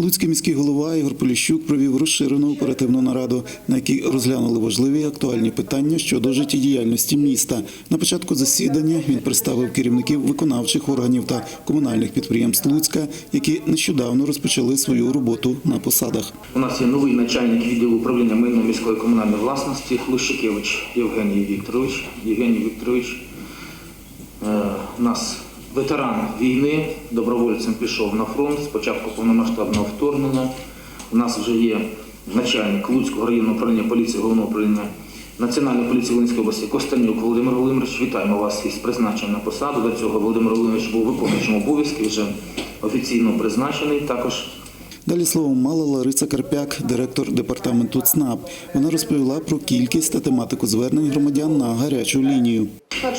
Луцький міський голова Ігор Поліщук провів розширену оперативну нараду, на якій розглянули важливі актуальні питання щодо життєдіяльності міста. На початку засідання він представив керівників виконавчих органів та комунальних підприємств Луцька, які нещодавно розпочали свою роботу на посадах. У нас є новий начальник відділу управління майном міської комунальної власності Лущикевич Євгеній Вікторович. Євгеній Вікторович е, у нас ветеран війни, добровольцем пішов на фронт з початку повномасштабного вторгнення. У нас вже є начальник Луцького районного управління поліції головного управління Національної поліції Волинської області Костанюк Володимир Володимирович. Вітаємо вас із призначенням на посаду. До цього Володимир Володимирович був виконуючим обов'язки, вже офіційно призначений. Також Далі слово мала Лариса Карпяк, директор департаменту ЦНАП. Вона розповіла про кількість та тематику звернень громадян на гарячу лінію.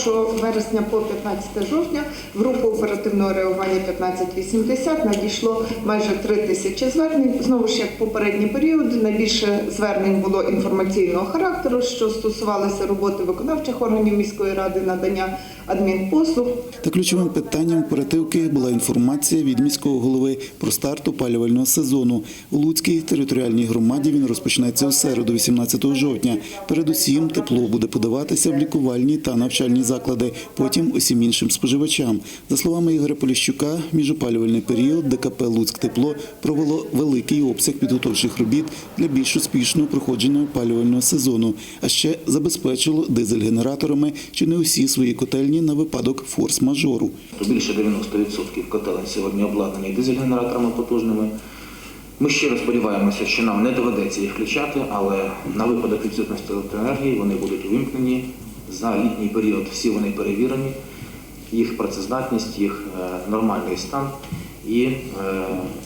1 вересня по 15 жовтня в групу оперативного реагування 1580 надійшло майже 3 тисячі звернень. Знову ж як попередній період, найбільше звернень було інформаційного характеру, що стосувалося роботи виконавчих органів міської ради, надання адмінпослуг. Та ключовим питанням оперативки була інформація від міського голови про старт опалювального сезону. У Луцькій територіальній громаді він розпочнеться у середу, 18 жовтня. Передусім, тепло буде подаватися в лікувальні та навчальні заклади, потім усім іншим споживачам. За словами Ігоря Поліщука, міжопалювальний період ДКП Луцьк тепло провело великий обсяг підготовчих робіт для більш успішного проходження опалювального сезону, а ще забезпечило дизель-генераторами чи не усі свої котельні на випадок форс-мажору. більше 90% котелень сьогодні обладнані дизель-генераторами потужними. Ми щиро сподіваємося, що нам не доведеться їх включати, але на випадок відсутності електроенергії вони будуть увімкнені. За літній період всі вони перевірені, їх працездатність, їх е, нормальний стан. І е,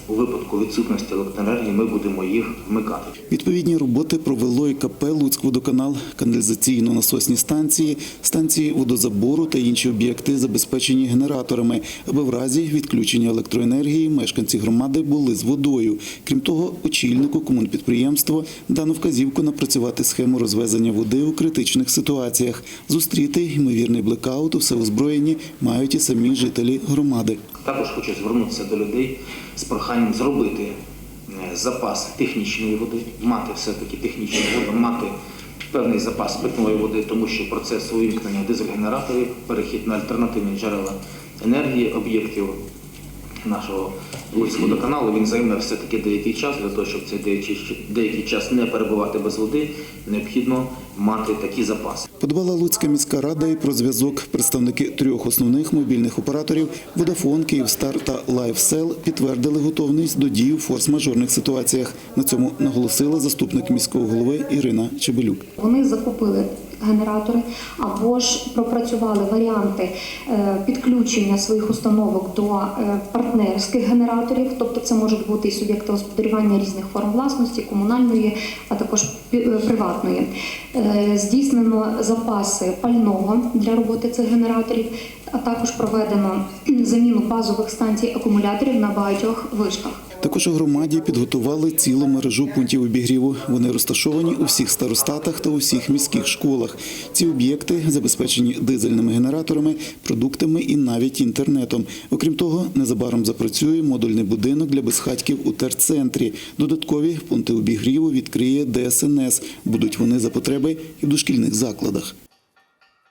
у випадку відсутності електроенергії ми будемо їх вмикати. Відповідні роботи провело і КП «Луцькводоканал», каналізаційно-насосні станції, станції водозабору та інші об'єкти, забезпечені генераторами, аби в разі відключення електроенергії мешканці громади були з водою. Крім того, очільнику комунпідприємства дано вказівку напрацювати схему розвезення води у критичних ситуаціях. Зустріти ймовірний блекаут у всеозброєнні мають і самі жителі громади. Також хочу звернутися до людей з проханням зробити е, запас технічної води, мати все-таки технічну воду, мати певний запас питної води, тому що процес увімкнення дизель-генераторів, перехід на альтернативні джерела енергії, об'єктів нашого Луцького водоканалу, він займе все-таки деякий час. Для того, щоб цей деякий, деякий час не перебувати без води, необхідно мати такі запаси. Подбала Луцька міська рада і про зв'язок. Представники трьох основних мобільних операторів Водафон, Київстар та Лайфсел підтвердили готовність до дій у форс-мажорних ситуаціях. На цьому наголосила заступник міського голови Ірина Чебелюк. Вони закупили генератори або ж пропрацювали варіанти е, підключення своїх установок до е, партнерських генераторів, тобто це можуть бути і суб'єкти господарювання різних форм власності, комунальної, а також е, приватної. Здійснено запаси пального для роботи цих генераторів, а також проведено заміну базових станцій акумуляторів на багатьох вишках. Також у громаді підготували цілу мережу пунктів обігріву. Вони розташовані у всіх старостатах та у всіх міських школах. Ці об'єкти забезпечені дизельними генераторами, продуктами і навіть інтернетом. Окрім того, незабаром запрацює модульний будинок для безхатьків у терцентрі. Додаткові пункти обігріву відкриє ДСНС. Будуть вони за потреби і в дошкільних закладах.